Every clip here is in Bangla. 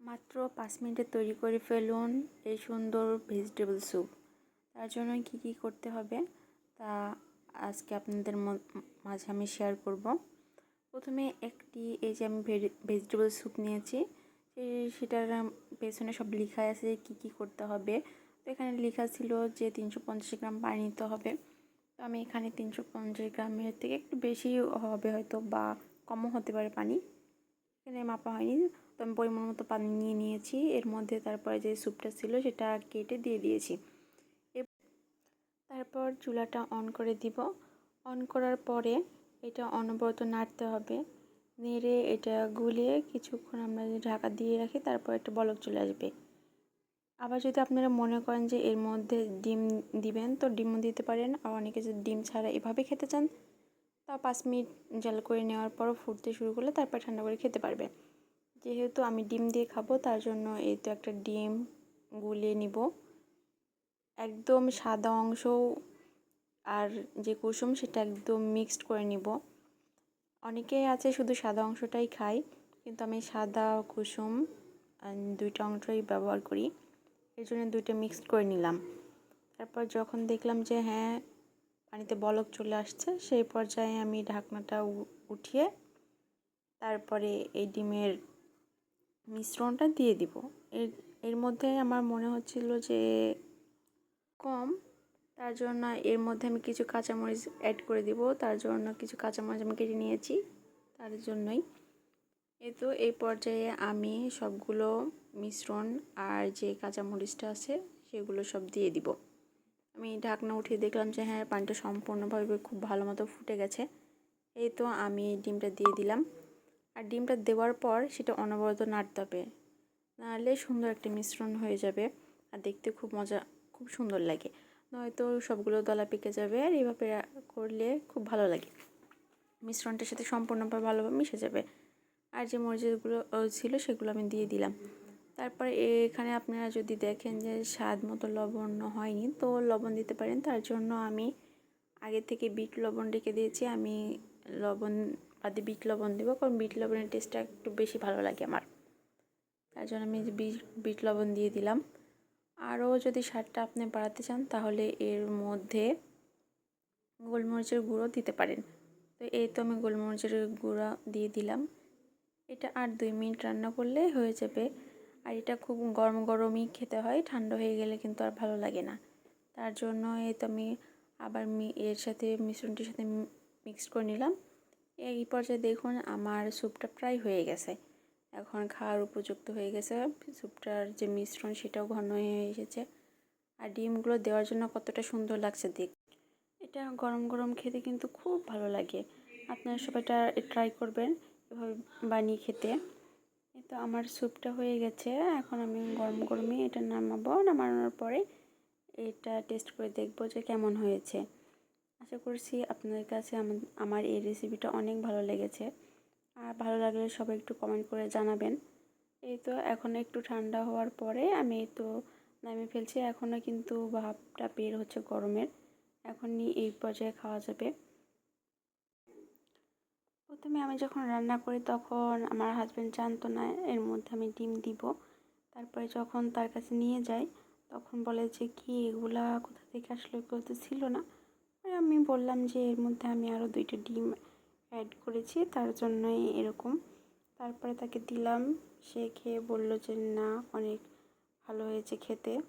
মাত্র পাঁচ মিনিটে তৈরি করে ফেলুন এই সুন্দর ভেজিটেবল স্যুপ তার জন্য কী কী করতে হবে তা আজকে আপনাদের মাঝে আমি শেয়ার করব। প্রথমে একটি, এই যে আমি ভেজিটেবল স্যুপ নিয়েছি সেটার পেছনে সব লেখা আছে কি কি করতে হবে। তো এখানে লেখা ছিল যে তিনশো পঞ্চাশ গ্রাম পানি নিতে হবে। তো আমি এখানে তিনশো পঞ্চাশ গ্রামের থেকে একটু বেশি হবে হয়তো বা কমও হতে পারে পানি। এখানে মাপা হয়নি। আমি পরিমাণ মতো পানি নিয়ে নিয়েছি। এর মধ্যে তারপরে যে স্যুপটা ছিল সেটা কেটে দিয়ে দিয়েছি। তারপর চুলাটা অন করে দিব। অন করার পরে এটা অনবরত নাড়তে হবে। নেড়ে এটা গুলিয়ে কিছুক্ষণ আমরা ঢাকা দিয়ে রাখি, তারপর একটা বলক চলে আসবে। আবার যদি আপনারা মনে করেন যে এর মধ্যে ডিম দিবেন, তো ডিমও দিতে পারেন। আর অনেকে যদি ডিম ছাড়া এভাবে খেতে চান, তা পাঁচ মিনিট জাল করে নেওয়ার পর ফুটতে শুরু করলে তারপর ঠান্ডা করে খেতে পারবে। যেহেতু আমি ডিম দিয়ে খাব, তার জন্য এই তো একটা ডিম গুলিয়ে নিব। একদম সাদা অংশ আর যে কুসুম, সেটা একদম মিক্সড করে নিব। অনেকে আছে শুধু সাদা অংশটাই খায়, কিন্তু আমি সাদা, কুসুম দুইটা অংশই ব্যবহার করি। এই জন্য দুইটা মিক্সড করে নিলাম। তারপর যখন দেখলাম যে হ্যাঁ পানিতে বলক চলে আসছে, সেই পর্যায়ে আমি ঢাকনাটা উঠিয়ে তারপরে এই ডিমের মিশ্রণটা দিয়ে দিব। এর এর মধ্যে আমার মনে হচ্ছিল যে কম, তার জন্য এর মধ্যে আমি কিছু কাঁচামরিচ অ্যাড করে দিব। তার জন্য কিছু কাঁচামরিচ আমি কেটে নিয়েছি তার জন্যই। এই তো এই পর্যায়ে আমি সবগুলো মিশ্রণ আর যে কাঁচামরিচটা আছে সেগুলো সব দিয়ে দিব। আমি ঢাকনা উঠিয়ে দেখলাম যে হ্যাঁ পানিটা সম্পূর্ণভাবে খুব ভালো মতো ফুটে গেছে। এই তো আমি ডিমটা দিয়ে দিলাম। আর ডিমটা দেওয়ার পর সেটা অনবরত নাড়তে হবে। নাড়লে সুন্দর একটা মিশ্রণ হয়ে যাবে আর দেখতে খুব মজা, খুব সুন্দর লাগে। নয়তো সবগুলো দলা পেকে যাবে আর এভাবে করলে খুব ভালো লাগে। মিশ্রণটার সাথে সম্পূর্ণভাবে ভালোভাবে মিশে যাবে। আর যে মরিচগুলো ছিল সেগুলো আমি দিয়ে দিলাম। তারপরে এখানে আপনারা যদি দেখেন যে স্বাদ মতো লবণ হয়নি, তো লবণ দিতে পারেন। তার জন্য আমি আগে থেকে বিট লবণ রেখে দিয়েছি। আমি লবণ বাদে বিট লবণ দেবো, কারণ বিট লবণের টেস্টটা একটু বেশি ভালো লাগে আমার। তার জন্য আমি বিট বিট লবণ দিয়ে দিলাম। আরও যদি স্বাদটা আপনি বাড়াতে চান, তাহলে এর মধ্যে গোলমরিচের গুঁড়ো দিতে পারেন। তো এই তো আমি গোলমরিচের গুঁড়ো দিয়ে দিলাম। এটা আর দুই মিনিট রান্না করলে হয়ে যাবে। আর এটা খুব গরম গরমই খেতে হয়, ঠান্ডা হয়ে গেলে কিন্তু আর ভালো লাগে না। তার জন্য এই তো আমি আবার এর সাথে মিশ্রণটির সাথে মিক্স করে নিলাম। এই পর্যায়ে দেখুন আমার স্যুপটা প্রায় হয়ে গেছে। এখন খাওয়ার উপযুক্ত হয়ে গেছে। স্যুপটার যে মিশ্রণ সেটাও ঘন হয়ে এসেছে। আর ডিমগুলো দেওয়ার জন্য কতটা সুন্দর লাগছে দেখ। এটা গরম গরম খেতে কিন্তু খুব ভালো লাগে। আপনারা সবাইটা ট্রাই করবেন এভাবে বানিয়ে খেতে। তো আমার স্যুপটা হয়ে গেছে। এখন আমি গরম গরমই এটা নামাবো। নামানোর পরে এটা টেস্ট করে দেখব যে কেমন হয়েছে। আশা করছি আপনাদের কাছে আমার এই রেসিপিটা অনেক ভালো লেগেছে। আর ভালো লাগলে সবাই একটু কমেন্ট করে জানাবেন। এই তো এখন একটু ঠান্ডা হওয়ার পরে আমি তো নামিয়ে ফেলছি। এখনও কিন্তু ভাবটা বের হচ্ছে গরমের। এখনই এই পর্যায়ে খাওয়া যাবে। প্রথমে আমি যখন রান্না করি তখন আমার হাজব্যান্ড জানতো না এর মধ্যে আমি ডিম দিব। তারপরে যখন তার কাছে নিয়ে যাই তখন বলে যে, কি এগুলা কোথা থেকে আসলে? এগুলো তো ছিল না। আমি বললাম যে এর মধ্যে আমি আরও দুইটা ডিম অ্যাড করেছি, তার জন্যই এরকম। তারপরে তাকে দিলাম, সে খেয়ে বলল যে না, অনেক ভালো হয়েছে খেতে।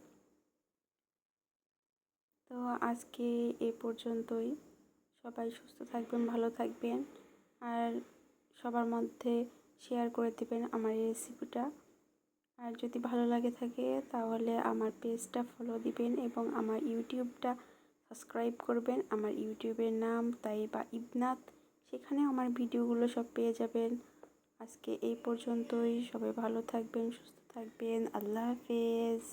তো আজকে এ পর্যন্তই। সবাই সুস্থ থাকবেন, ভালো থাকবেন, আর সবার মধ্যে শেয়ার করে দেবেন আমার এই রেসিপিটা আর যদি ভালো লাগে থাকে, তাহলে আমার পেজটা ফলো দিবেন এবং আমার ইউটিউবটা সাবস্ক্রাইব করবেন। আমার ইউটিউবের নাম তাই বা ইবনাথ সেখানে আমার ভিডিওগুলো সব পেয়ে যাবেন। আজকে এই পর্যন্তই। সবাই ভালো থাকবেন, সুস্থ থাকবেন। আল্লাহ হাফেজ।